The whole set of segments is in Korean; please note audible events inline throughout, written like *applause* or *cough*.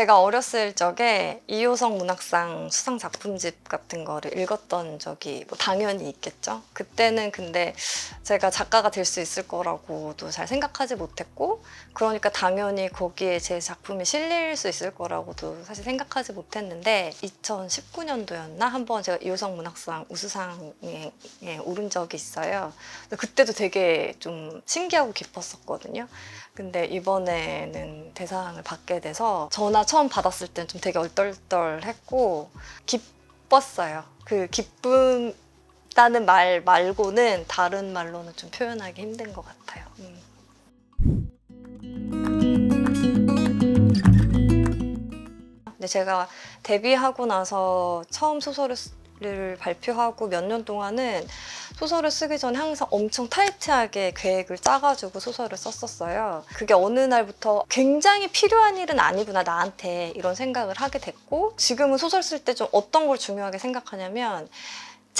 제가 어렸을 적에 이효성 문학상 수상 작품집 같은 거를 읽었던 적이 뭐 당연히 있겠죠. 그때는 근데 제가 작가가 될 수 있을 거라고도 잘 생각하지 못했고, 그러니까 당연히 거기에 제 작품이 실릴 수 있을 거라고도 사실 생각하지 못했는데, 2019년도였나 한번 제가 이효성 문학상 우수상에 예, 오른 적이 있어요. 그때도 되게 좀 신기하고 기뻤었거든요. 근데 이번에는 대상을 받게 돼서 전화 처음 받았을 땐 좀 되게 얼떨떨했고 기뻤어요. 그 기쁨다는 말 말고는 다른 말로는 좀 표현하기 힘든 것 같아요. 음. 근데 제가 데뷔하고 나서 처음 소설을 발표하고 몇 년 동안은 소설을 쓰기 전에 항상 엄청 타이트하게 계획을 짜가지고 소설을 썼었어요. 그게 어느 날부터 굉장히 필요한 일은 아니구나, 나한테. 이런 생각을 하게 됐고, 지금은 소설 쓸 때 좀 어떤 걸 중요하게 생각하냐면,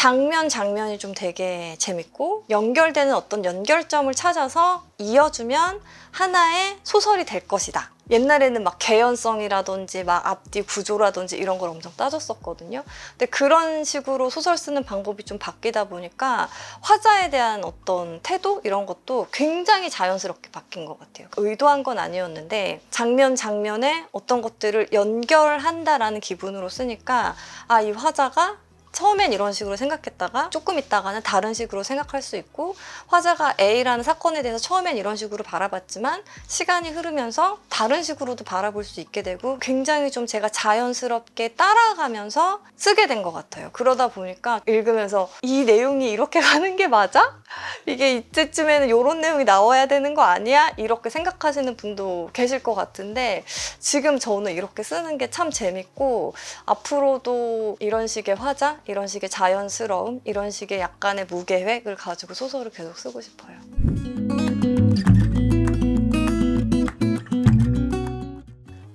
장면, 장면이 좀 되게 재밌고, 연결되는 어떤 연결점을 찾아서 이어주면 하나의 소설이 될 것이다. 옛날에는 막 개연성이라든지 막 앞뒤 구조라든지 이런 걸 엄청 따졌었거든요. 근데 그런 식으로 소설 쓰는 방법이 좀 바뀌다 보니까 화자에 대한 어떤 태도 이런 것도 굉장히 자연스럽게 바뀐 것 같아요. 의도한 건 아니었는데 장면 장면에 어떤 것들을 연결한다라는 기분으로 쓰니까 아 이 화자가 처음엔 이런 식으로 생각했다가 조금 있다가는 다른 식으로 생각할 수 있고 화자가 A라는 사건에 대해서 처음엔 이런 식으로 바라봤지만 시간이 흐르면서 다른 식으로도 바라볼 수 있게 되고 굉장히 좀 제가 자연스럽게 따라가면서 쓰게 된 것 같아요. 그러다 보니까 읽으면서 이 내용이 이렇게 *laughs* 가는 게 맞아? 이게 이때쯤에는 이런 내용이 나와야 되는 거 아니야? 이렇게 생각하시는 분도 계실 것 같은데 지금 저는 이렇게 쓰는 게 참 재밌고 앞으로도 이런 식의 화자, 이런 식의 자연스러움, 이런 식의 약간의 무계획을 가지고 소설을 계속 쓰고 싶어요.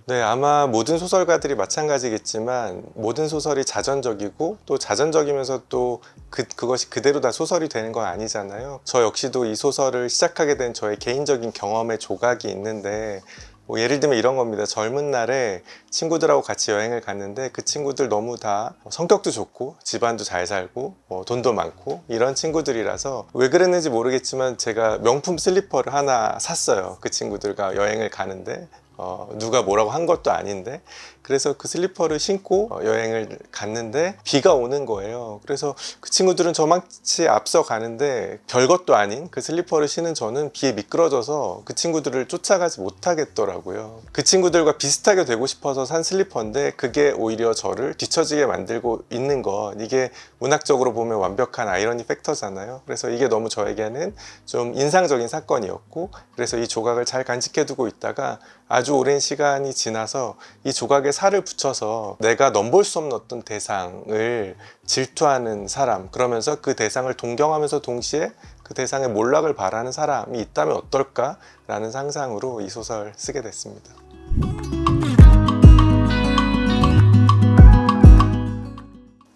네, 아마 모든 소설가들이 마찬가지겠지만 모든 소설이 자전적이고 또 자전적이면서 또 그, 그것이 그대로 다 소설이 되는 건 아니잖아요. 저 역시도 이 소설을 시작하게 된 저의 개인적인 경험의 조각이 있는데 뭐 예를 들면 이런 겁니다. 젊은 날에 친구들하고 같이 여행을 갔는데 그 친구들 너무 다 성격도 좋고 집안도 잘 살고 뭐 돈도 많고 이런 친구들이라서 왜 그랬는지 모르겠지만 제가 명품 슬리퍼를 하나 샀어요. 그 친구들과 여행을 가는데 어, 누가 뭐라고 한 것도 아닌데 그래서 그 슬리퍼를 신고 어, 여행을 갔는데 비가 오는 거예요. 그래서 그 친구들은 저만치 앞서 가는데 별것도 아닌 그 슬리퍼를 신은 저는 비에 미끄러져서 그 친구들을 쫓아가지 못하겠더라고요. 그 친구들과 비슷하게 되고 싶어서 산 슬리퍼인데 그게 오히려 저를 뒤처지게 만들고 있는 것 이게 문학적으로 보면 완벽한 아이러니 팩터잖아요. 그래서 이게 너무 저에게는 좀 인상적인 사건이었고 그래서 이 조각을 잘 간직해 두고 있다가 아주 오랜 시간이 지나서 이 조각에 살을 붙여서 내가 넘볼 수 없는 어떤 대상을 질투하는 사람 그러면서 그 대상을 동경하면서 동시에 그 대상의 몰락을 바라는 사람이 있다면 어떨까라는 상상으로 이 소설 쓰게 됐습니다.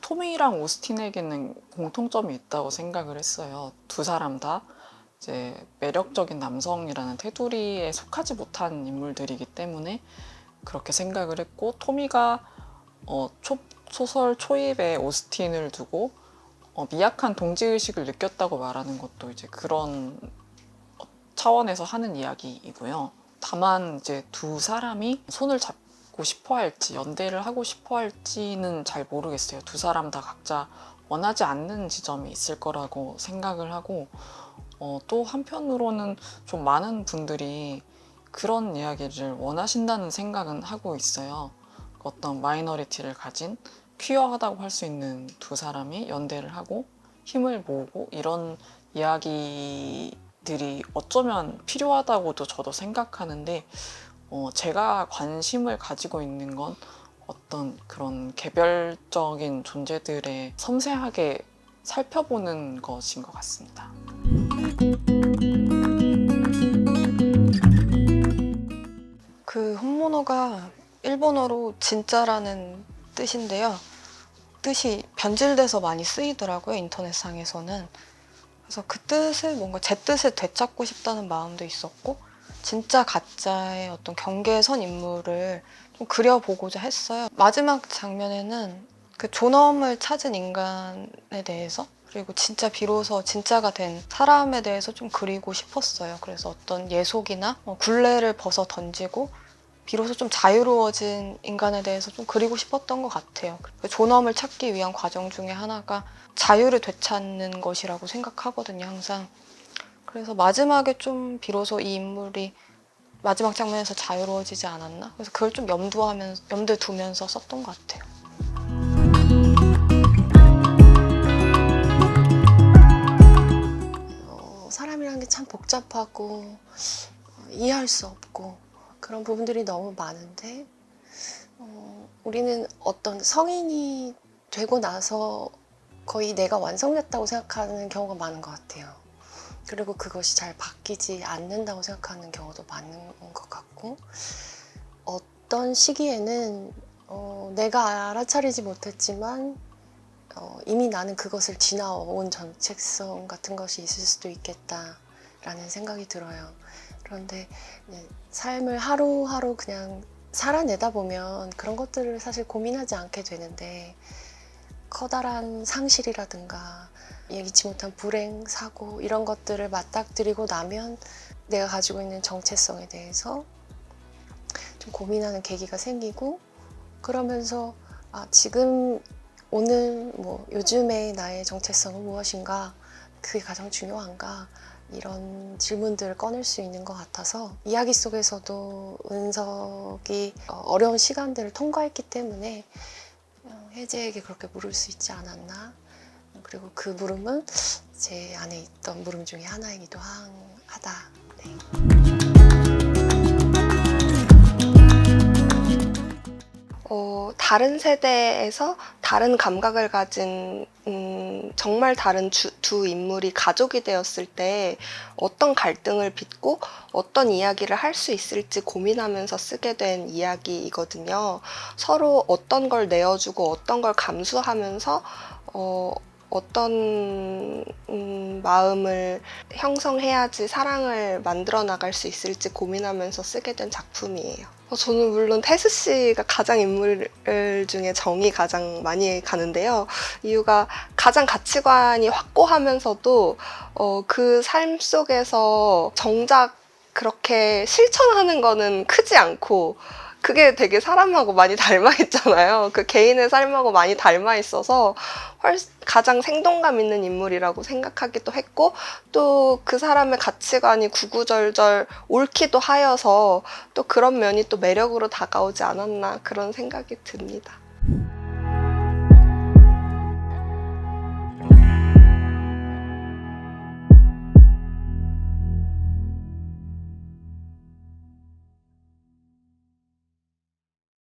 토미랑 오스틴에게는 공통점이 있다고 생각을 했어요. 두 사람 다 이제 매력적인 남성이라는 테두리에 속하지 못한 인물들이기 때문에 그렇게 생각을 했고 토미가 어, 초, 소설 초입에 오스틴을 두고 어, 미약한 동지의식을 느꼈다고 말하는 것도 이제 그런 어, 차원에서 하는 이야기이고요. 다만 이제 두 사람이 손을 잡고 싶어 할지 연대를 하고 싶어 할지는 잘 모르겠어요. 두 사람 다 각자 원하지 않는 지점이 있을 거라고 생각을 하고 어, 또 한편으로는 좀 많은 분들이 그런 이야기를 원하신다는 생각은 하고 있어요. 어떤 마이너리티를 가진 퀴어하다고 할 수 있는 두 사람이 연대를 하고 힘을 모으고 이런 이야기들이 어쩌면 필요하다고도 저도 생각하는데 어, 제가 관심을 가지고 있는 건 어떤 그런 개별적인 존재들의 섬세하게 살펴보는 것인 것 같습니다. 그 혼모노가 일본어로 진짜라는 뜻인데요. 뜻이 변질돼서 많이 쓰이더라고요, 인터넷상에서는. 그래서 그 뜻을 뭔가 제 뜻을 되찾고 싶다는 마음도 있었고, 진짜 가짜의 어떤 경계선 인물을 좀 그려보고자 했어요. 마지막 장면에는 그 존엄을 찾은 인간에 대해서 그리고 진짜 비로소 진짜가 된 사람에 대해서 좀 그리고 싶었어요. 그래서 어떤 예속이나 어, 굴레를 벗어 던지고 비로소 좀 자유로워진 인간에 대해서 좀 그리고 싶었던 것 같아요. 그 존엄을 찾기 위한 과정 중에 하나가 자유를 되찾는 것이라고 생각하거든요, 항상. 그래서 마지막에 좀 비로소 이 인물이 마지막 장면에서 자유로워지지 않았나? 그래서 그걸 좀 염두하면서 염두에 두면서 썼던 것 같아요. 복잡하고 어, 이해할 수 없고 그런 부분들이 너무 많은데 어, 우리는 어떤 성인이 되고 나서 거의 내가 완성됐다고 생각하는 경우가 많은 것 같아요. 그리고 그것이 잘 바뀌지 않는다고 생각하는 경우도 많은 것 같고 어떤 시기에는 어, 내가 알아차리지 못했지만 어, 이미 나는 그것을 지나온 정체성 같은 것이 있을 수도 있겠다 라는 생각이 들어요. 그런데 네, 삶을 하루하루 그냥 살아내다 보면 그런 것들을 사실 고민하지 않게 되는데 커다란 상실이라든가 예기치 못한 불행, 사고 이런 것들을 맞닥뜨리고 나면 내가 가지고 있는 정체성에 대해서 좀 고민하는 계기가 생기고 그러면서 아, 지금 오늘 뭐 요즘의 나의 정체성은 무엇인가? 그게 가장 중요한가? 이런 질문들을 꺼낼 수 있는 것 같아서 이야기 속에서도 은석이 어, 어려운 시간들을 통과했기 때문에 어, 혜재에게 그렇게 물을 수 있지 않았나? 그리고 그 물음은 제 안에 있던 물음 중에 하나이기도 한- 하다. 네. 다른 세대에서 다른 감각을 가진 음, 정말 다른 주- 두 인물이 가족이 되었을 때 어떤 갈등을 빚고 어떤 이야기를 할 수 있을지 고민하면서 쓰게 된 이야기이거든요. 서로 어떤 걸 내어주고 어떤 걸 감수하면서 어, 어떤 음, 마음을 형성해야지 사랑을 만들어 나갈 수 있을지 고민하면서 쓰게 된 작품이에요. 어, 저는 물론 태수 씨가 가장 인물 중에 정이 가장 많이 가는데요. 이유가 가장 가치관이 확고하면서도 어, 그 삶 속에서 정작 그렇게 실천하는 거는 크지 않고 그게 되게 사람하고 많이 닮아 있잖아요. 그 개인의 삶하고 많이 닮아 있어서 훨 가장 생동감 있는 인물이라고 생각하기도 했고 또 그 사람의 가치관이 구구절절 옳기도 하여서 또 그런 면이 또 매력으로 다가오지 않았나 그런 생각이 듭니다.